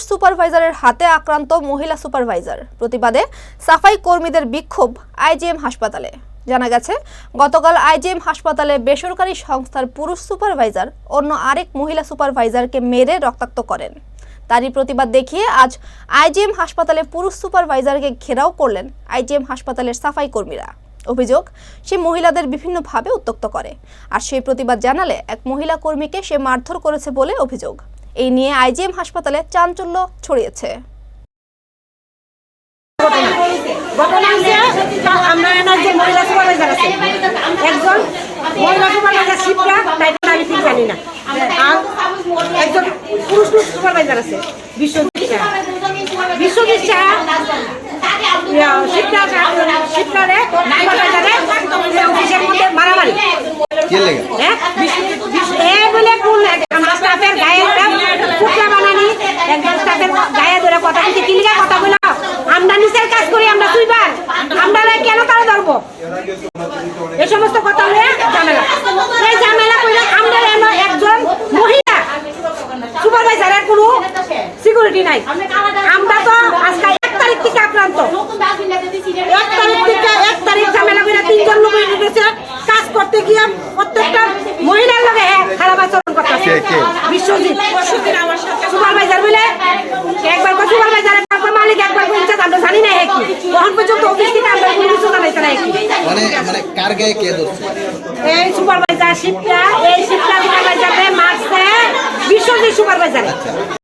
পুরুষ সুপারভাইজারের হাতে আক্রান্ত মহিলা সুপারভাইজার। প্রতিবাদে সাফাই কর্মীদের বিক্ষোভ আইজিএম হাসপাতালে। জানা গেছে, গতকাল আইজিএম হাসপাতালে বেসরকারি সংস্থার পুরুষ সুপারভাইজার অন্য আরেক মহিলা সুপারভাইজারকে মেরে রক্তাক্ত করেন। তারই প্রতিবাদ দেখিয়ে আজ আইজিএম হাসপাতালে পুরুষ সুপারভাইজারকে ঘেরাও করলেন আইজিএম হাসপাতালের সাফাই কর্মীরা। অভিযোগ, সে মহিলাদের বিভিন্নভাবে উত্তক্ত করে। আর সেই প্রতিবাদ জানালে এক মহিলা কর্মীকে সে মারধর করেছে বলে অভিযোগ। এই নিয়ে আইজিএম হাসপাতালে চাঞ্চল্য ছড়িয়েছে। ঘটনা হচ্ছে আমরা এনার যে মহিলা সুপারভাইজার আছে একজন মহিলা সুপারভাইজার শিবরা তাইটা আমি ঠিক জানি না। আর একজন পুরুষ সুপারভাইজার আছে বিশ্বজিৎ শাহ। বিশ্বজিৎ শাহ শিবরা শিবরারে সুপারভাইজারে অফিসের মধ্যে মারামারি কে লেগে হ্যাঁ বিশ্বজিৎ- বিশ- এ বলে কোন এক- আমরা স্টাফের গায়ে একটা পুটলা বানানি একজন স্টাফের গায়ে ধরে কথা বলছি কি লিগা কথা বলা? আমরা নিচের কাজ করি আমরা সুইবার আমরা কেন তারা ধরবো? এই সমস্ত কথা হলে ঝামেলা। এই ঝামেলা করলে আমরা এমন একজন মহিলা। সুপারভাইজারের কোনো সিকিউরিটি নাই। আমরা তো আজকে এক তারিখ থেকে আক্রান্ত। এক তারিখ থেকে এক তারিখ ঝামেলা করে তিনজন লোক উঠেছে কাজ করতে গিয়ে প্রত্যেকটা মহিলার লগে হ্যাঁ খারাপ আচরণ করতেছে? বিশ্বজিৎ সুপারভাইজার বলে একবার কো সুপারভাইজার একবার কো মালিক একবার কো ইনচার্জ আমরা জানি না হ্যাঁ কি তখন পর্যন্ত অফিস থেকে আমরা কোনো কিছু জানাইতে নাই। মানে মানে কার গায়ে কে ধরছে? এই সুপারভাইজার শিপটা এই শিপটা সুপারভাইজারে মারছে বিশ্বজিৎ সুপারভাইজার